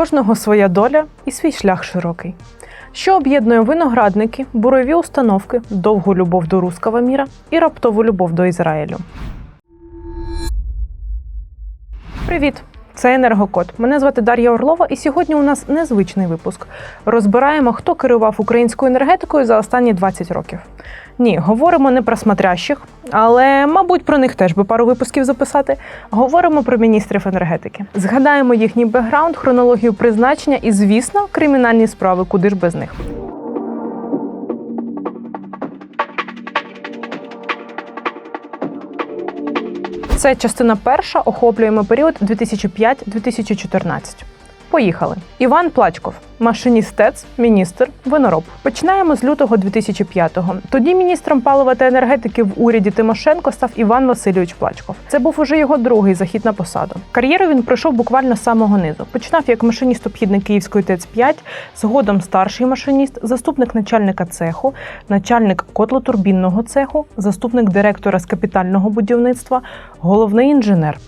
кожного своя доля і свій шлях широкий. Що об'єднує виноградники, бурові установки, довгу любов до руского міра і раптову любов до Ізраїлю. Привіт! Це енергокод. Мене звати Дар'я Орлова, і сьогодні у нас незвичний випуск. Розбираємо, хто керував українською енергетикою за останні 20 років. Ні, говоримо не про смотрящих, але, мабуть, про них теж би пару випусків записати. Говоримо про міністрів енергетики. Згадаємо їхній бекграунд, хронологію призначення і, звісно, кримінальні справи, куди ж без них. Це частина перша. Охоплюємо період 2005-2014. Поїхали. Іван Плачков, машиніст ТЕЦ, міністр, винороб. Починаємо з лютого 2005-го. Тоді міністром палива та енергетики в уряді Тимошенко став Іван Васильович Плачков. Це був уже його другий захід на посаду. Кар'єру він пройшов буквально з самого низу. Починав як машиніст обхідник Київської ТЕЦ 5 згодом старший машиніст, заступник начальника цеху, начальник котлотурбінного цеху, заступник директора з капітального будівництва, головний інженер.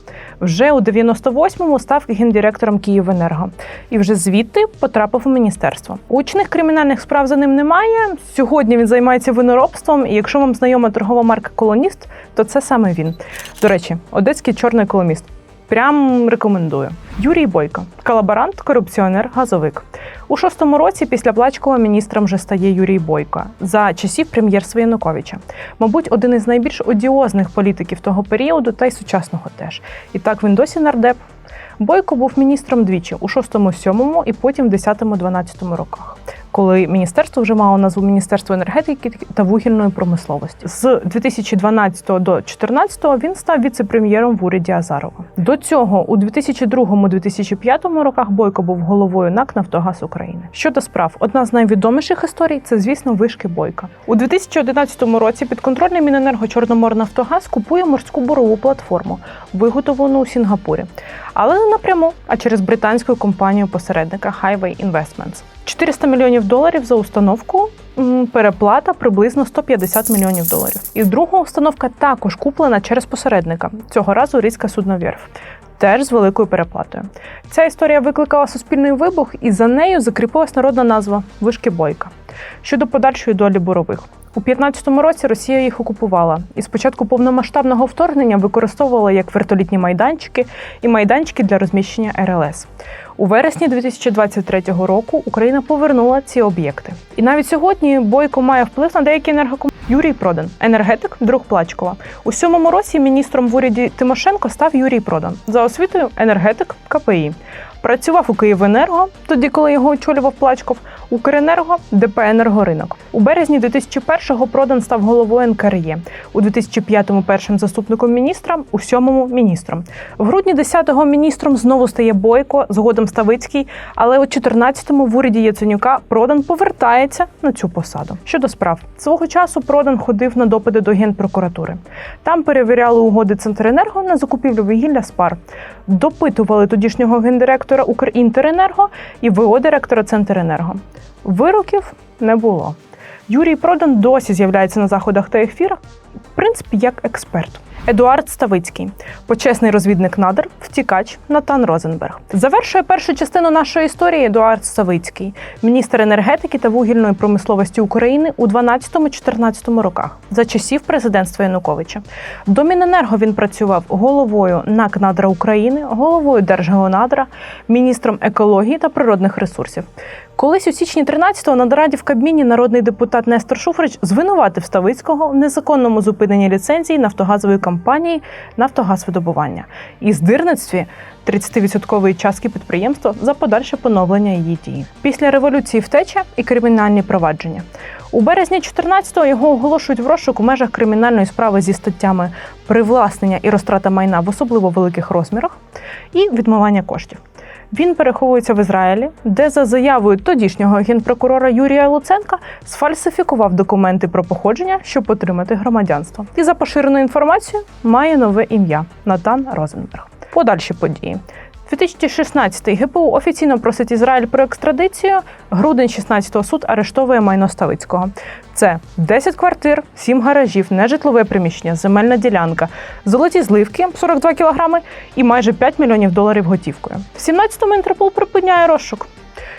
Вже у 98-му став гендиректором Київенерго і вже звідти потрапив у міністерство. Учних кримінальних справ за ним немає. Сьогодні він займається виноробством. І якщо вам знайома торгова марка Колоніст, то це саме він. До речі, одеський чорний коломіст. Прям рекомендую. Юрій Бойко, колаборант, корупціонер, газовик. У шостому році після Плачкова міністром вже стає Юрій Бойко за часів прем'єрства Януковича. Мабуть, один із найбільш одіозних політиків того періоду та й сучасного теж. І так він досі нардеп. Бойко був міністром двічі у 6-7 і потім в 10-12 роках, коли міністерство вже мало назву Міністерство енергетики та вугільної промисловості. З 2012 до 2014 він став віце-прем'єром в уряді Азарова. До цього у 2002-2005 роках Бойко був головою НАК Нафтогаз України. Щодо справ, одна з найвідоміших історій це, звісно, вишки Бойка. У 2011 році підконтрольний Міненерго Чорноморнафтогаз купує морську бурову платформу, виготовлену у Сінгапурі, але не напряму, а через британську компанію посередника Highway Investments. 400 мільйонів доларів за установку. Переплата приблизно 150 мільйонів доларів. І друга установка також куплена через посередника. Цього разу різка судновірф. Теж з великою переплатою. Ця історія викликала суспільний вибух, і за нею закріпилась народна назва Вишки Бойка. Щодо подальшої долі бурових. У 15-му році Росія їх окупувала і спочатку повномасштабного вторгнення використовувала як вертолітні майданчики і майданчики для розміщення РЛС. У вересні 2023 року Україна повернула ці об'єкти. І навіть сьогодні Бойко має вплив на деякі енергокомпанії. Юрій Продан, енергетик, друг Плачкова. У сьомому році міністром в уряді Тимошенко став Юрій Продан за освітою енергетик КПІ. Працював у Київенерго, тоді коли його очолював Плачков, Укренерго, ДП «Енергоринок». У березні 2001-го Продан став головою НКРЄ, у 2005-му першим заступником міністра, у 7-му міністром. В грудні 10-го міністром знову стає Бойко, згодом Ставицький, але у 14-му в уряді Яценюка Продан повертається на цю посаду. Щодо справ, свого часу Продан ходив на допити до Генпрокуратури. Там перевіряли угоди Центренерго на закупівлю вугілля спар, допитували тодішнього гендиректора Укрінтеренерго і ВО директора Центренерго. Вироків не було. Юрій Продан досі з'являється на заходах та ефірах, в принципі, як експерт. Едуард Ставицький, почесний розвідник надр, втікач Натан Розенберг. Завершує першу частину нашої історії Едуард Ставицький, міністр енергетики та вугільної промисловості України у 12-14 роках за часів президентства Януковича. До Міненерго він працював головою НАК «Надра України, головою Держгеонадра, міністром екології та природних ресурсів. Колись у січні 13-го на нараді в Кабміні народний депутат Нестор Шуфрич звинуватив Ставицького в незаконному зупиненні ліцензії нафтогазової компанії Нафтогазвидобування і здирництві 30% частки підприємства за подальше поновлення її дії. Після революції втеча і кримінальні провадження. У березні 14-го його оголошують в розшук у межах кримінальної справи зі статтями привласнення і розтрата майна в особливо великих розмірах і відмивання коштів. Він переховується в Ізраїлі, де за заявою тодішнього генпрокурора Юрія Луценка сфальсифікував документи про походження, щоб отримати громадянство. І за поширеною інформацією має нове ім'я Натан Розенберг. Подальші події. 2016 ГПУ офіційно просить Ізраїль про екстрадицію. Грудень 16-го суд арештовує майно Ставицького. Це 10 квартир, 7 гаражів, нежитлове приміщення, земельна ділянка, золоті зливки 42 кілограми і майже 5 мільйонів доларів готівкою. В 17-му Інтерпол припиняє розшук.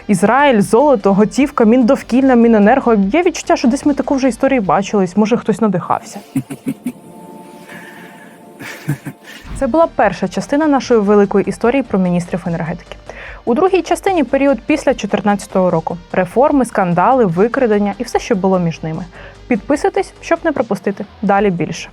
Ізраїль, золото, готівка, міндовкілля, міненерго. Є відчуття, що десь ми таку вже історію бачились. Може, хтось надихався. Це була перша частина нашої великої історії про міністрів енергетики. У другій частині період після 2014 року: реформи, скандали, викрадення і все, що було між ними. Підписуйтесь, щоб не пропустити. Далі більше.